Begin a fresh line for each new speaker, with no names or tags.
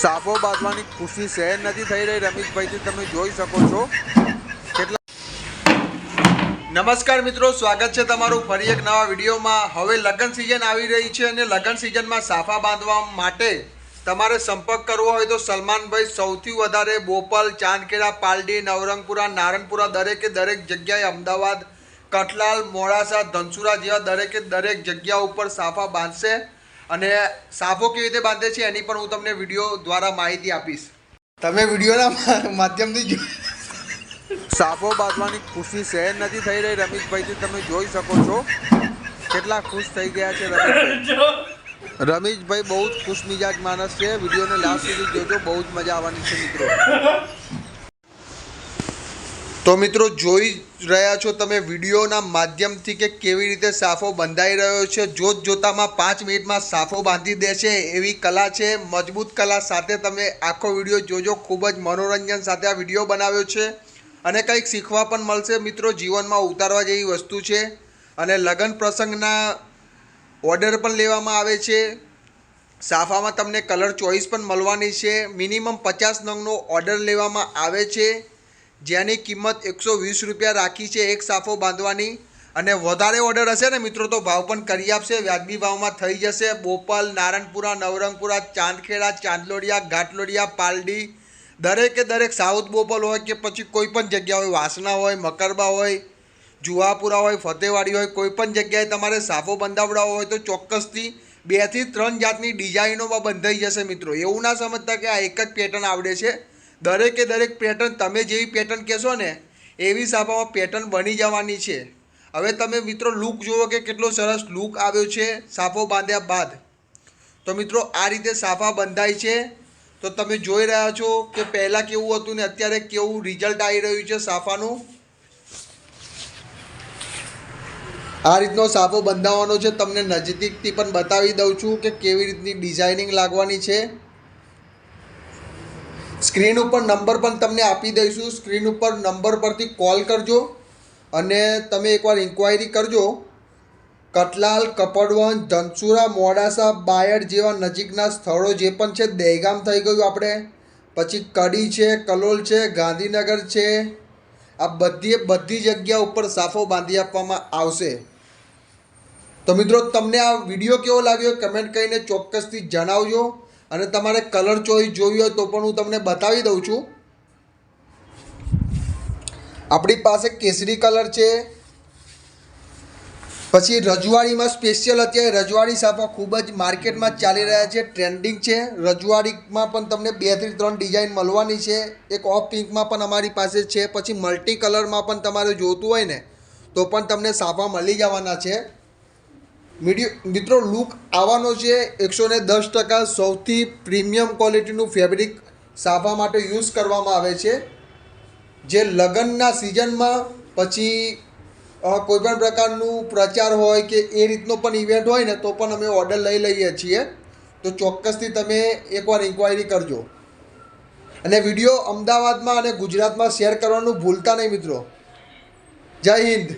સાફો બાંધવાની ખુશી સહેજ નથી થઈ રહી. રમેશભાઈથી તમે જોઈ શકો છો. કેટલા નમસ્કાર મિત્રો, સ્વાગત છે તમારું ફરી એક નવા વિડીયોમાં. હવે લગ્ન સિઝન આવી રહી છે અને લગ્ન સિઝનમાં સાફા બાંધવા માટે તમારે સંપર્ક કરવો હોય તો સલમાનભાઈ સૌથી વધારે બોપલ, ચાંદખેડા, પાલડી, નવરંગપુરા નારણપુરા દરેકે દરેક જગ્યાએ અમદાવાદ, કઠલાલ, મોડાસા, ધનસુરા જેવા દરેકે દરેક જગ્યા ઉપર સાફા બાંધશે. અને સાફો કેવી રીતે બાંધે છે એની પણ હું તમને વીડિયો દ્વારા માહિતી આપીશ. તમે વિડીયોના માધ્યમથી જો સાફો બાંધવાની ખુશી સહેજ નથી થઈ રહી રમેશભાઈથી તમે જોઈ શકો છો. કેટલા ખુશ થઈ ગયા છે રમેશભાઈ. રમેશભાઈ બહુ જ ખુશ મિજાજ માણસ છે. વિડીયોને લાસ્ટ સુધી જોજો બહુ જ મજા આવવાની છે મિત્રો. તો મિત્રો જોઈ રહ્યા છો તમે વિડીયોના માધ્યમથી કે કેવી રીતે સાફો બંધાઈ રહ્યો છે. જોત જોતામાં પાંચ મિનિટમાં સાફો બાંધી દે છે એવી કલા છે. મજબૂત કલા સાથે તમે આખો વીડિયો જોજો. ખૂબ જ મનોરંજન સાથે આ વીડિયો બનાવ્યો છે. અને કંઈક શીખવા પણ મળશે મિત્રો જીવનમાં ઉતારવા જેવી વસ્તુ છે. અને લગ્ન પ્રસંગના ઓર્ડર પણ લેવામાં આવે છે. સાફામાં તમને કલર ચોઈસ પણ મળવાની છે. મિનિમમ પચાસ નંગનો ઓર્ડર લેવામાં આવે છે. જેની કિંમત એકસો વીસ રૂપિયા રાખી છે એક સાફો બાંધવાની. અને વધારે ઓર્ડર હશે ને મિત્રો તો ભાવ પણ કરી આપશે. વ્યાજબી ભાવમાં થઈ જશે. બોપલ, નારણપુરા, નવરંગપુરા, ચાંદખેડા, ચાંદલોડિયા, ઘાટલોડિયા, પાલડી. દરેકે દરેક સાઉથ બોપલ હોય કે પછી કોઈ પણ જગ્યા હોય વાસના હોય, મકરબા હોય જુહાપુરા હોય, ફતેવાડી હોય, કોઈ પણ જગ્યાએ તમારે સાફો બંધાવડાવવો હોય તો ચોક્કસથી બેથી ત્રણ જાતની ડિઝાઇનોમાં બંધાઈ જશે મિત્રો. એવું ના સમજતા કે આ એક જ પેટર્ન આવડે છે. દરેકે દરેક પેટર્ન તમે જેવી પેટર્ન કહેશો ને, એવી સાફામાં પેટર્ન બની જવાની છે. હવે તમે મિત્રો લુક જુઓ કે કેટલો સરસ લુક આવ્યો છે સાફો બાંધ્યા બાદ. તો મિત્રો આ રીતે સાફા બંધાય છે. તો તમે જોઈ રહ્યા છો કે પહેલાં કેવું હતું ને અત્યારે કેવું રિઝલ્ટ આવી રહ્યું છે સાફાનું આ રીતનો સાફો બંધાવવાનો છે. તમને નજીકથી પણ બતાવી દઉં છું કે કેવી રીતની ડિઝાઇનિંગ લાગવાની છે. સ્ક્રીન ઉપર નંબર પણ તમને આપી દઈશું. સ્ક્રીન ઉપર નંબર પરથી કોલ કરજો અને તમે એકવાર ઇન્ક્વાયરી કરજો. કટલાલ કપડવન ધનસુરા, મોડાસા, બાયડ જેવા નજીકના સ્થળો જે પણ છે, દહેગામ થઈ ગયું આપણે. પછી કડી છે, કલોલ છે, ગાંધીનગર છે. આ બધી બધી જગ્યા ઉપર સાફો બાંધી આપવામાં આવશે. તો મિત્રો, તમને આ વીડિયો કેવો લાગ્યો? કમેન્ટ કરીને ચોક્કસથી જણાવજો. અને તમારે કલર ચોઈસ જોવી હોય તો પણ હું તમને બતાવી દઉં છું. આપણી પાસે કેસરી કલર છે. પછી રજવાડીમાં સ્પેશિયલ અત્યારે રજવાડી સાફા ખૂબ જ માર્કેટમાં ચાલી રહ્યા છે ટ્રેન્ડિંગ છે. રજવાડીમાં પણ તમને બેથી ત્રણ ડિઝાઇન મળવાની છે. એક ઓફ પિંકમાં પણ અમારી પાસે છે. પછી મલ્ટી કલરમાં પણ તમારે જોતું હોય ને, તો પણ તમને સાફા મળી જવાના છે. મીડિયો મિત્રો લુક આવવાનો છે એકસો ને દસ ટકા સૌથી પ્રીમિયમ ક્વોલિટીનું ફેબ્રિક સાફા માટે યુઝ કરવામાં આવે છે. જે લગ્નના સિઝનમાં પછી કોઈપણ પ્રકારનું પ્રચાર હોય કે એ રીતનો પણ ઇવેન્ટ હોય ને, તો પણ અમે ઓર્ડર લઈ લઈએ છીએ. તો ચોક્કસથી તમે એકવાર ઇન્ક્વાયરી કરજો. અને વીડિયો અમદાવાદમાં અને ગુજરાતમાં શેર કરવાનું ભૂલતા નહીં મિત્રો. જય હિન્દ.